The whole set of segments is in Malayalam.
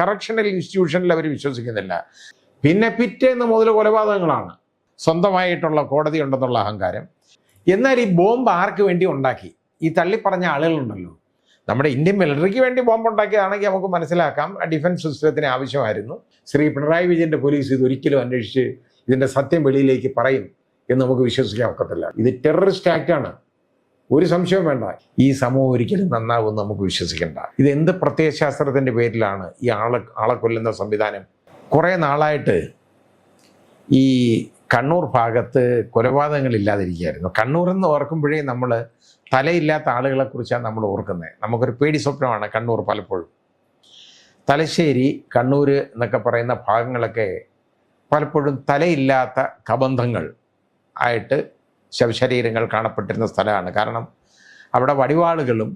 കറക്ഷണൽ ഇൻസ്റ്റിറ്റ്യൂഷനിൽ അവർ വിശ്വസിക്കുന്നില്ല. പിന്നെ പിറ്റേന്ന് മുതൽ കൊലപാതകങ്ങളാണ്. സ്വന്തമായിട്ടുള്ള കോടതി ഉണ്ടെന്നുള്ള അഹങ്കാരം. എന്നാൽ ഈ ബോംബ് ആർക്ക് വേണ്ടി ഉണ്ടാക്കി? ഈ തള്ളിപ്പറഞ്ഞ ആളുകളുണ്ടല്ലോ. നമ്മുടെ ഇന്ത്യൻ മിലിറ്ററിക്ക് വേണ്ടി ബോംബ് ഉണ്ടാക്കിയതാണെങ്കിൽ നമുക്ക് മനസ്സിലാക്കാം. ഡിഫൻസ് സിസ്റ്റത്തിന് ആവശ്യമായിരുന്നു. ശ്രീ പിണറായി വിജയന്റെ പോലീസ് ഇത് ഒരിക്കലും അന്വേഷിച്ച് ഇതിന്റെ സത്യം വെളിയിലേക്ക് പറയും എന്ന് നമുക്ക് വിശ്വസിക്കാൻ ഒക്കത്തില്ല. ഇത് ടെററിസ്റ്റ് ആക്റ്റാണ്. ഒരു സംശയവും വേണ്ട. ഈ സമൂഹം ഒരിക്കലും നന്നാവുമെന്ന് നമുക്ക് വിശ്വസിക്കേണ്ട. ഇത് എന്ത് പ്രത്യയശാസ്ത്രത്തിന്റെ പേരിലാണ് ഈ ആളെ ആളെ കൊല്ലുന്ന സംവിധാനം? കുറേ നാളായിട്ട് ഈ കണ്ണൂർ ഭാഗത്ത് കൊലപാതകങ്ങൾ ഇല്ലാതിരിക്കുകയായിരുന്നു. കണ്ണൂർ എന്ന് ഓർക്കുമ്പോഴേ നമ്മൾ തലയില്ലാത്ത ആളുകളെ കുറിച്ചാണ് നമ്മൾ ഓർക്കുന്നത്. നമുക്കൊരു പേടി സ്വപ്നമാണ് കണ്ണൂർ പലപ്പോഴും. തലശ്ശേരി കണ്ണൂർ എന്നൊക്കെ പറയുന്ന ഭാഗങ്ങളൊക്കെ പലപ്പോഴും തലയില്ലാത്ത കബന്ധങ്ങൾ ആയിട്ട് ശവശരീരങ്ങൾ കാണപ്പെട്ടിരുന്ന സ്ഥലമാണ്. കാരണം അവിടെ വടിവാളുകളും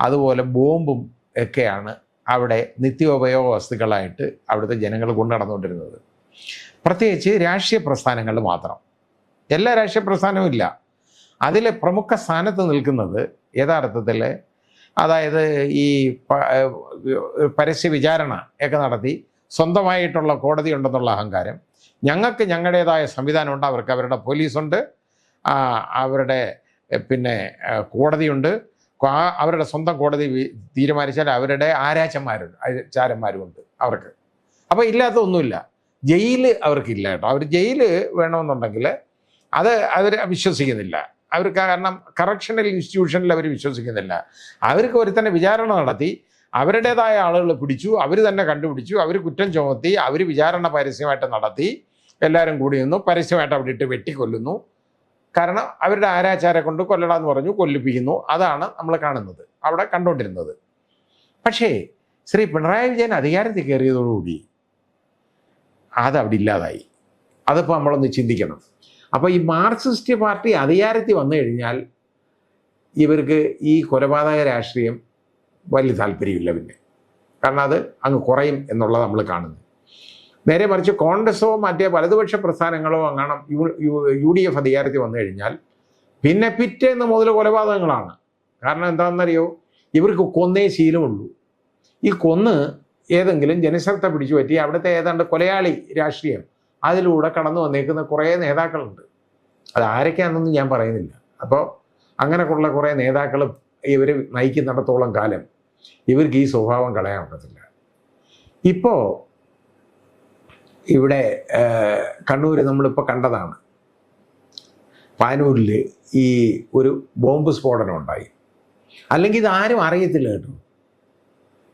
അതുപോലെ ബോംബും ഒക്കെയാണ് അവിടെ നിത്യോപയോഗ വസ്തുക്കളായിട്ട് അവിടുത്തെ ജനങ്ങൾ കൊണ്ടു നടന്നുകൊണ്ടിരുന്നത്. പ്രത്യേകിച്ച് രാഷ്ട്രീയ പ്രസ്ഥാനങ്ങൾ മാത്രം. എല്ലാ രാഷ്ട്രീയ പ്രസ്ഥാനവും ഇല്ല. അതിലെ പ്രമുഖ സ്ഥാനത്ത് നിൽക്കുന്നത് യഥാർത്ഥത്തിൽ അതായത് ഈ പരസ്യ വിചാരണ ഒക്കെ നടത്തി സ്വന്തമായിട്ടുള്ള കോടതി ഉണ്ടെന്നുള്ള അഹങ്കാരം. ഞങ്ങൾക്ക് ഞങ്ങളുടേതായ സംവിധാനമുണ്ട് അവർക്ക് അവരുടെ പോലീസുണ്ട്. അവരുടെ പിന്നെ കോടതിയുണ്ട്. അവരുടെ സ്വന്തം കോടതി തീരുമാനിച്ചാൽ അവരുടെ ആരാച്ചന്മാരുണ്ട് ആചാരന്മാരുമുണ്ട് അവർക്ക്. അപ്പോൾ ഇല്ലാത്ത ഒന്നുമില്ല ജയിൽ അവർക്കില്ല കേട്ടോ. അവർ ജയിൽ വേണമെന്നുണ്ടെങ്കിൽ അത് അവർ വിശ്വസിക്കുന്നില്ല. അവർക്ക് കാരണം കറക്ഷണൽ ഇൻസ്റ്റിറ്റ്യൂഷനിൽ അവർ വിശ്വസിക്കുന്നില്ല. അവർക്ക് ഒരു തന്നെ വിചാരണ നടത്തി അവരുടേതായ ആളുകൾ പിടിച്ചു അവർ തന്നെ കണ്ടുപിടിച്ചു അവർ കുറ്റം ചുമത്തി അവർ വിചാരണ പരസ്യമായിട്ട് നടത്തി എല്ലാവരും കൂടി നിന്നു പരസ്യമായിട്ട് അവിടെ ഇട്ട് വെട്ടിക്കൊല്ലുന്നു. കാരണം അവരുടെ ആരാചാരെ കൊണ്ട് കൊല്ലട എന്ന് പറഞ്ഞു കൊല്ലിപ്പിക്കുന്നു. അതാണ് നമ്മൾ കാണുന്നത്. അവിടെ കണ്ടുകൊണ്ടിരുന്നത് പക്ഷേ ശ്രീ പിണറായി വിജയൻ അധികാരത്തിൽ കയറിയതോടുകൂടി അത് അവിടെ ഇല്ലാതായി. അതിപ്പോൾ നമ്മളൊന്ന് ചിന്തിക്കണം. അപ്പോൾ ഈ മാർക്സിസ്റ്റ് പാർട്ടി അധികാരത്തിൽ വന്നു കഴിഞ്ഞാൽ ഇവർക്ക് ഈ കൊലപാതക രാഷ്ട്രീയം വലിയ താല്പര്യമില്ല പിന്നെ. കാരണം അത് അങ്ങ് കുറയും എന്നുള്ളത് നമ്മൾ കാണുന്നു നേരെ മറിച്ച് കോൺഗ്രസോ മറ്റേ വലതുപക്ഷ പ്രസ്ഥാനങ്ങളോ അങ്ങനെ യു ഡി എഫ് അധികാരത്തിൽ വന്നു കഴിഞ്ഞാൽ പിന്നെ പിറ്റേന്ന് മുതൽ കൊലപാതകങ്ങളാണ്. കാരണം എന്താണെന്നറിയോ? ഇവർക്ക് കൊന്നേ ശീലമുള്ളൂ. ഈ കൊന്ന് ഏതെങ്കിലും ജനശ്രദ്ധ പിടിച്ചു പറ്റി അവിടുത്തെ ഏതാണ്ട് കൊലയാളി രാഷ്ട്രീയം അതിലൂടെ കടന്നു വന്നേക്കുന്ന കുറേ നേതാക്കളുണ്ട്. അത് ആരൊക്കെയാണെന്നൊന്നും ഞാൻ പറയുന്നില്ല. അപ്പോൾ അങ്ങനെയുള്ള കുറേ നേതാക്കൾ ഇവർ നയിക്കുന്നിടത്തോളം കാലം ഇവർക്ക് ഈ സ്വഭാവം കളയാൻ പറ്റത്തില്ല ഇപ്പോൾ ഇവിടെ കണ്ണൂർ നമ്മളിപ്പോൾ കണ്ടതാണ്. പാനൂരിൽ ഈ ഒരു ബോംബ് സ്ഫോടനം ഉണ്ടായി. അല്ലെങ്കിൽ ഇത് ആരും അറിയത്തില്ല കേട്ടോ.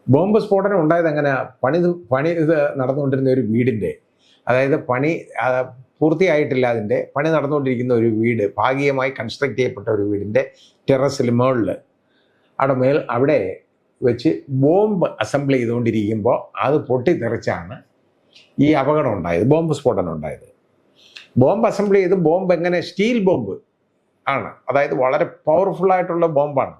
ബോംബ് സ്ഫോടനം ഉണ്ടായത് എങ്ങനെ? പണി പണി ഇത് നടന്നുകൊണ്ടിരുന്ന ഒരു വീടിന്റെ അതായത് പണി പൂർത്തിയായിട്ടില്ല അതിന്റെ പണി നടന്നുകൊണ്ടിരിക്കുന്ന ഒരു വീട് ഭാഗികമായി കൺസ്ട്രക്ട് ചെയ്യപ്പെട്ട ഒരു വീടിന്റെ ടെറസിൽ മുകളിൽ അവിടെ മേൽ അവിടെ വെച്ച് ബോംബ് അസംബിൾ ചെയ്തുകൊണ്ടിരിക്കുമ്പോൾ അത് പൊട്ടിത്തെറിച്ചാണ് ഈ അപകടം ഉണ്ടായത് ബോംബ് സ്ഫോടനം ഉണ്ടായത്. ബോംബ് അസംബ്ലി ചെയ്ത് ബോംബ് എങ്ങനെ സ്റ്റീൽ ബോംബ് ആണ്. അതായത് വളരെ പവർഫുൾ ആയിട്ടുള്ള ബോംബാണ്.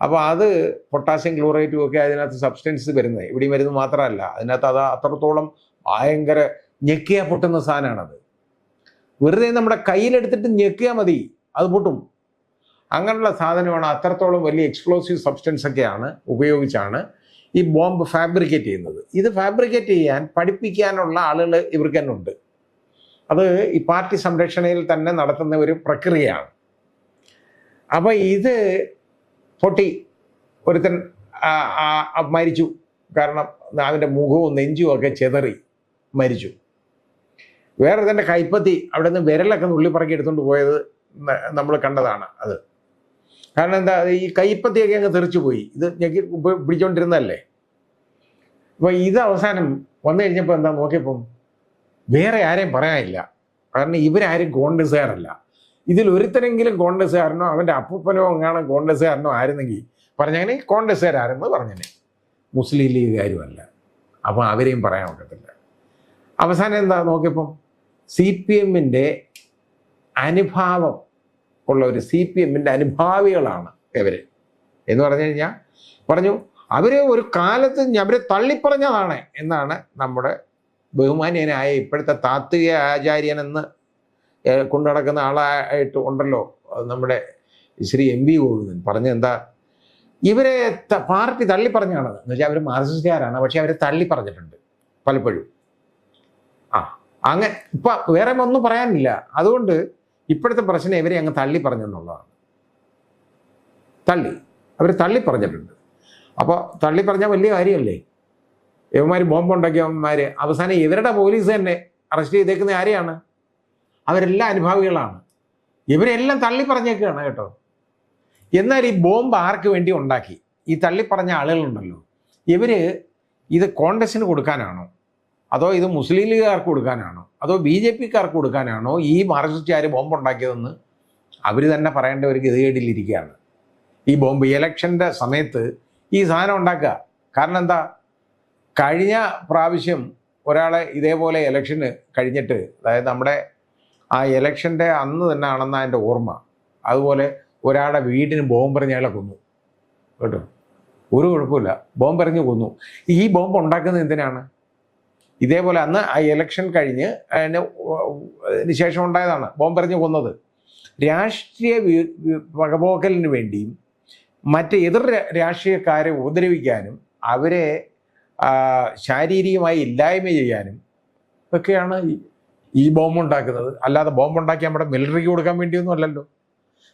അപ്പോൾ അത് പൊട്ടാസ്യം ക്ലോറേറ്റും ഒക്കെ അതിനകത്ത് സബ്സ്റ്റൻസ് വരുന്നത് ഇവിടെയും വരുന്നത് മാത്രമല്ല അതിനകത്ത് അത് അത്രത്തോളം ഭയങ്കര ഞെക്കിയ പൊട്ടുന്ന സാധനമാണത്. വെറുതെ നമ്മുടെ കയ്യിലെടുത്തിട്ട് ഞെക്കിയാൽ മതി അത് പൊട്ടും. അങ്ങനെയുള്ള സാധനമാണ് അത്രത്തോളം വലിയ എക്സ്പ്ലോസീവ് സബ്സ്റ്റൻസ് ഒക്കെയാണ് ഉപയോഗിച്ചാണ് ഈ ബോംബ് ഫാബ്രിക്കേറ്റ് ചെയ്യുന്നത്. ഇത് ഫാബ്രിക്കേറ്റ് ചെയ്യാൻ പഠിപ്പിക്കാനുള്ള ആളുകൾ ഇവർക്ക് തന്നെ ഉണ്ട്. അത് ഈ പാർട്ടി സംരക്ഷണയിൽ തന്നെ നടത്തുന്ന ഒരു പ്രക്രിയയാണ്. അപ്പോൾ ഇത് പൊട്ടി. ഒരുത്തൻ മരിച്ചു. കാരണം അവന്റെ മുഖവും നെഞ്ചും ഒക്കെ ചെതറി മരിച്ചു. വേറെ തന്നെ കൈപ്പത്തി അവിടെ നിന്ന് വിരലൊക്കെ നുള്ളിപ്പറക്കി എടുത്തുകൊണ്ട് പോയത് നമ്മൾ കണ്ടതാണ് അത്. കാരണം എന്താ ഈ കൈപ്പത്തിയൊക്കെ അങ്ങ് തെറിച്ചു പോയി. ഇത് ഞെക്കി പിടിച്ചോണ്ടിരുന്നല്ലേ പിടിച്ചോണ്ടിരുന്നതല്ലേ? അപ്പൊ ഇത് അവസാനം വന്നു കഴിഞ്ഞപ്പോൾ എന്താ നോക്കിയപ്പം വേറെ ആരെയും പറയാനില്ല. കാരണം ഇവരാരും കോൺഗ്രസ്സുകാരല്ല. ഇതിൽ ഒരുത്തരെങ്കിലും കോൺഗ്രസ്സുകാരനോ അവന്റെ അപ്പൂപ്പനോ എങ്ങാണോ കോൺഗ്രസ്സുകാരനോ ആയിരുന്നെങ്കിൽ പറഞ്ഞങ്ങനെ കോൺഗ്രസ്സുകാരാരെന്ന് പറഞ്ഞനെ. മുസ്ലിം ലീഗുകാരുമല്ല. അപ്പം അവരെയും പറയാൻ ഒക്കത്തില്ല അവസാനം എന്താ നോക്കിയപ്പം സി പി എമ്മിന്റെ അനുഭാവം ഉള്ള ഒരു സി പി എമ്മിന്റെ അനുഭാവികളാണ് ഇവർ എന്ന് പറഞ്ഞു കഴിഞ്ഞാൽ പറഞ്ഞു അവർ ഒരു കാലത്ത് അവരെ തള്ളിപ്പറഞ്ഞതാണ് എന്നാണ് നമ്മുടെ ബഹുമാനീയനായ ഇപ്പോഴത്തെ താത്വിക ആചാര്യനെന്ന് കൊണ്ടു നടക്കുന്ന ആളായിട്ട് ഉണ്ടല്ലോ നമ്മുടെ ശ്രീ എം വി ഗോവിന്ദൻ. പറഞ്ഞെന്താ ഇവരെ പാർട്ടി തള്ളി പറഞ്ഞാണ് എന്ന് വെച്ചാൽ അവർ മാർക്സിസ്റ്റുകാരാണ് പക്ഷെ അവരെ തള്ളി പറഞ്ഞിട്ടുണ്ട് പലപ്പോഴും. ആ അങ്ങനെ ഇപ്പൊ വേറെ ഒന്നും പറയാനില്ല. അതുകൊണ്ട് ഇപ്പോഴത്തെ പ്രശ്നം ഇവരെ അങ്ങ് തള്ളി പറഞ്ഞെന്നുള്ളതാണ്. തള്ളി. അവർ തള്ളി പറഞ്ഞിട്ടുണ്ട്. അപ്പോൾ തള്ളി പറഞ്ഞാൽ വലിയ കാര്യമല്ലേ? ഇവന്മാർ ബോംബുണ്ടാക്കിയവന്മാർ അവസാനം ഇവരുടെ പോലീസ് തന്നെ അറസ്റ്റ് ചെയ്തേക്കുന്ന ആരെയാണ്? അവരെല്ലാം അനുഭാവികളാണ്. ഇവരെല്ലാം തള്ളി പറഞ്ഞേക്കുകയാണ് കേട്ടോ. എന്നാൽ ഈ ബോംബ് ആർക്ക് വേണ്ടി ഉണ്ടാക്കി? ഈ തള്ളി പറഞ്ഞ ആളുകളുണ്ടല്ലോ. ഇവർ ഇത് കോൺഗ്രസിന് കൊടുക്കാനാണോ? അതോ ഇത് മുസ്ലിം ലീഗുകാർക്ക് കൊടുക്കാനാണോ? അതോ ബി ജെ പിക്കാർക്ക് കൊടുക്കാനാണോ ഈ മാർക്സിസ്റ്റുകാർ ബോംബ് ഉണ്ടാക്കിയതെന്ന് അവർ തന്നെ പറയേണ്ട ഒരു ഗതികേടിലിരിക്കുകയാണ് ഈ ബോംബ് ഇലക്ഷന്റെ സമയത്ത് ഈ സാധനം ഉണ്ടാക്കുക. കാരണം എന്താ? കഴിഞ്ഞ പ്രാവശ്യം ഒരാളെ ഇതേപോലെ ഇലക്ഷന് കഴിഞ്ഞിട്ട് അതായത് നമ്മുടെ ആ ഇലക്ഷന്റെ അന്ന് തന്നെ ആണെന്ന എന്റെ ഓർമ്മ. അതുപോലെ ഒരാളുടെ വീടിന് ബോംബെറിഞ്ഞ് അയാളെ കൊന്നു. കേട്ടോ? ഒരു കുഴപ്പമില്ല. ബോംബെറിഞ്ഞ് കൊന്നു. ഈ ബോംബ് ഉണ്ടാക്കുന്നത് എന്തിനാണ്? ഇതേപോലെ അന്ന് ആ ഇലക്ഷൻ കഴിഞ്ഞ് അതിന് ശേഷം ഉണ്ടായതാണ്. ബോംബെറിഞ്ഞ് കൊന്നത്. രാഷ്ട്രീയ വകപോക്കലിന് വേണ്ടിയും മറ്റ് എതിർ രാഷ്ട്രീയക്കാരെ ഉപദ്രവിക്കാനും അവരെ ശാരീരികമായി ഇല്ലായ്മ ചെയ്യാനും ഒക്കെയാണ് ഈ ബോംബ് ഉണ്ടാക്കുന്നത്. അല്ലാതെ ബോംബ് ഉണ്ടാക്കി നമ്മുടെ മിലിറ്ററിക്ക് കൊടുക്കാൻ വേണ്ടിയൊന്നും അല്ലല്ലോ.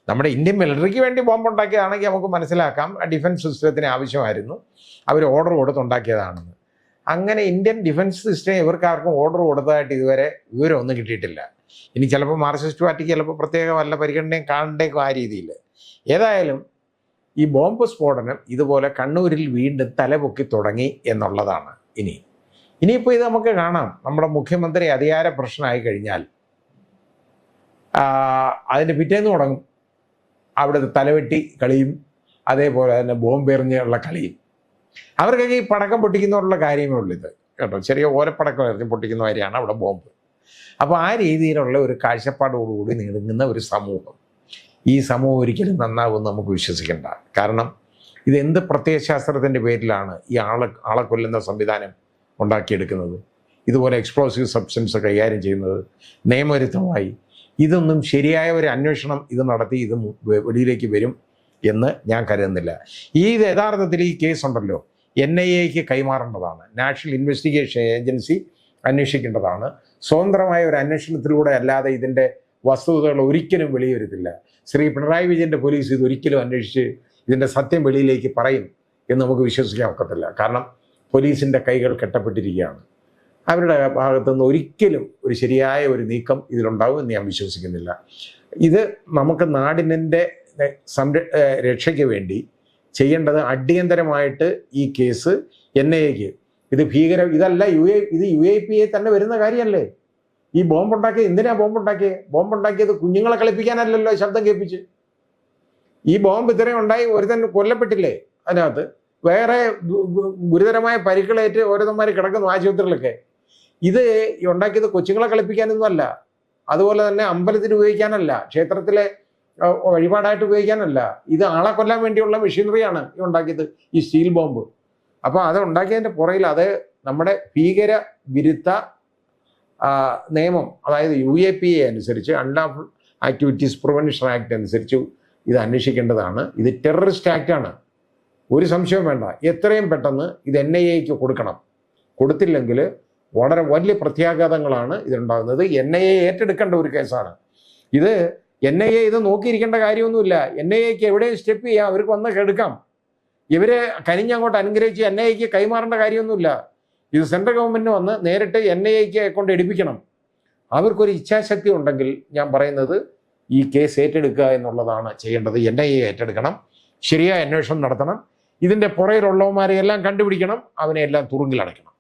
നമ്മുടെ ഇന്ത്യൻ മിലിറ്ററിക്ക് വേണ്ടി ബോംബ് ഉണ്ടാക്കിയതാണെങ്കിൽ നമുക്ക് മനസ്സിലാക്കാം. ഡിഫൻസ് സിസ്റ്റത്തിന് ആവശ്യമായിരുന്നു. അവർ ഓർഡർ കൊടുത്തുണ്ടാക്കിയതാണെന്ന് അങ്ങനെ ഇന്ത്യൻ ഡിഫൻസ് സിസ്റ്റം ഇവർക്കാർക്കും ഓർഡർ കൊടുത്തതായിട്ട് ഇതുവരെ വിവരമൊന്നും കിട്ടിയിട്ടില്ല. ഇനി ചിലപ്പോൾ മാർക്സിസ്റ്റ് പാർട്ടിക്ക് ചിലപ്പോൾ പ്രത്യേക വല്ല പരിഗണനയും കാണേണ്ടേക്കും ആ രീതിയിൽ ഏതായാലും ഈ ബോംബ് സ്ഫോടനം ഇതുപോലെ കണ്ണൂരിൽ വീണ്ടും തലപൊക്കി തുടങ്ങി എന്നുള്ളതാണ് ഇനി. ഇനിയിപ്പോൾ ഇത് നമുക്ക് കാണാം. നമ്മുടെ മുഖ്യമന്ത്രി അധികാര പ്രശ്നമായി കഴിഞ്ഞാൽ അതിന്റെ പിറ്റേന്ന് തുടങ്ങും. അവിടുത്തെ തലവെട്ടി കളിയും അതേപോലെ തന്നെ ബോംബെറിഞ്ഞുള്ള കളിയും. അവർക്കൊക്കെ ഈ പടക്കം പൊട്ടിക്കുന്നവരുള്ള കാര്യമേ ഉള്ളൂ ഇത് കേട്ടോ. ചെറിയ ഓരപ്പടക്കം എറിഞ്ഞ് പൊട്ടിക്കുന്ന കാര്യമാണ് അവിടെ ബോംബ്. അപ്പോൾ ആ രീതിയിലുള്ള ഒരു കാഴ്ചപ്പാടോടുകൂടി നീങ്ങുന്ന ഒരു സമൂഹം. ഈ സമൂഹം ഒരിക്കലും നന്നാവുമെന്ന് നമുക്ക് വിശ്വസിക്കേണ്ട. കാരണം ഇത് എന്ത് പ്രത്യയശാസ്ത്രത്തിന്റെ പേരിലാണ് ഈ ആളെ ആളെ കൊല്ലുന്ന സംവിധാനം ഉണ്ടാക്കിയെടുക്കുന്നത്? ഇതുപോലെ എക്സ്പ്ലോസീവ് സബ്സ്റ്റൻസ് കൈകാര്യം ചെയ്യുന്നത് നിയമവിരുദ്ധമായി. ഇതൊന്നും ശരിയായ ഒരു അന്വേഷണം ഇത് നടത്തി ഇത് വെളിയിലേക്ക് വരും എന്ന് ഞാൻ കരുതുന്നില്ല. ഈ യഥാർത്ഥത്തിൽ ഈ കേസ് ഉണ്ടല്ലോ. എൻ ഐ എക്ക് കൈമാറേണ്ടതാണ്. നാഷണൽ ഇൻവെസ്റ്റിഗേഷൻ ഏജൻസി അന്വേഷിക്കേണ്ടതാണ്. സ്വതന്ത്രമായ ഒരു അന്വേഷണത്തിലൂടെ അല്ലാതെ ഇതിന്റെ വസ്തുതകൾ ഒരിക്കലും വെളിവരുത്തില്ല ശ്രീ പിണറായി വിജയന്റെ പോലീസ് ഇത് ഒരിക്കലും അന്വേഷിച്ച് ഇതിന്റെ സത്യം വെളിയിലേക്ക് പറയും എന്ന് നമുക്ക് വിശ്വസിക്കാൻ ഒക്കത്തില്ല. കാരണം പോലീസിന്റെ കൈകൾ കെട്ടപ്പെട്ടിരിക്കുകയാണ്. അവരുടെ ഭാഗത്തു നിന്ന് ഒരിക്കലും ഒരു ശരിയായ ഒരു നീക്കം ഇതിലുണ്ടാവും എന്ന് ഞാൻ വിശ്വസിക്കുന്നില്ല. ഇത് നമുക്ക് നാടിനെ സംര രക്ഷയ്ക്ക് വേണ്ടി ചെയ്യേണ്ടത് അടിയന്തരമായിട്ട് ഈ കേസ് എൻ ഐ എക്ക് ഇത് ഭീകര ഇതല്ല യു എ ഇത് യു എ പി എ തന്നെ വരുന്ന കാര്യമല്ലേ? ഈ ബോംബ് ഉണ്ടാക്കിയത് എന്തിനാ ബോംബ് ഉണ്ടാക്കിയത് ബോംബ് ഉണ്ടാക്കിയത് കുഞ്ഞുങ്ങളെ കളിപ്പിക്കാനല്ലല്ലോ ശബ്ദം കേൾപ്പിച്ച്. ഈ ബോംബ് ഇത്രയും ഉണ്ടായി ഒരുത്തൻ കൊല്ലപ്പെട്ടില്ലേ അതിനകത്ത്? വേറെ ഗുരുതരമായ പരിക്കളേറ്റ് ഓരോരുത്തന്മാർ കിടക്കുന്നു ആശുപത്രികളിലൊക്കെ. ഇത് ഉണ്ടാക്കിയത് കൊച്ചുങ്ങളെ കളിപ്പിക്കാനൊന്നും അല്ല അതുപോലെ തന്നെ അമ്പലത്തിന് ഉപയോഗിക്കാനല്ല. ക്ഷേത്രത്തിലെ വഴിപാടായിട്ട് ഉപയോഗിക്കാനല്ല. ഇത് ആളെ കൊല്ലാൻ വേണ്ടിയുള്ള മെഷീനറിയാണ് ഈ ഉണ്ടാക്കിയത് ഈ സ്റ്റീൽ ബോംബ്. അപ്പോൾ അത് ഉണ്ടാക്കിയതിന്റെ പുറകിൽ അത് നമ്മുടെ ഭീകര വിരുദ്ധ നിയമം അതായത് യു എ പി എ അനുസരിച്ച് അൺലാഫുൾ ആക്ടിവിറ്റീസ് പ്രിവെൻഷൻ ആക്ട് അനുസരിച്ച് ഇത് അന്വേഷിക്കേണ്ടതാണ്. ഇത് ടെററിസ്റ്റ് ആക്റ്റാണ് ഒരു സംശയവും വേണ്ട. എത്രയും പെട്ടെന്ന് ഇത് എൻ ഐ എക്ക് കൊടുക്കണം. കൊടുത്തില്ലെങ്കിൽ വളരെ വലിയ പ്രത്യാഘാതങ്ങളാണ് ഇതുണ്ടാകുന്നത് എൻ ഐ എ ഏറ്റെടുക്കേണ്ട ഒരു കേസാണ്. ഇത് എൻ ഐ എ ഇത് നോക്കിയിരിക്കേണ്ട കാര്യമൊന്നുമില്ല. എൻ ഐ എക്ക് എവിടെയും സ്റ്റെപ്പ് ചെയ്യാം. അവർക്ക് വന്ന് കെടുക്കാം. ഇവരെ കനിഞ്ഞങ്ങോട്ട് അനുഗ്രഹിച്ച് എൻ ഐ എക്ക് കൈമാറേണ്ട കാര്യമൊന്നുമില്ല. ഇത് സെൻട്രൽ ഗവൺമെന്റ് വന്ന് നേരിട്ട് എൻ ഐ എക്ക് കൊണ്ട് എടുപ്പിക്കണം. അവർക്കൊരു ഇച്ഛാശക്തി ഉണ്ടെങ്കിൽ ഞാൻ പറയുന്നത് ഈ കേസ് ഏറ്റെടുക്കുക എന്നുള്ളതാണ് ചെയ്യേണ്ടത്. എൻ ഐ എ ഏറ്റെടുക്കണം. ശരിയായ അന്വേഷണം നടത്തണം. ഇതിന്റെ പുറയിലുള്ളവന്മാരെ എല്ലാം കണ്ടുപിടിക്കണം. അവനെ എല്ലാം തുറുങ്കിലടയ്ക്കണം.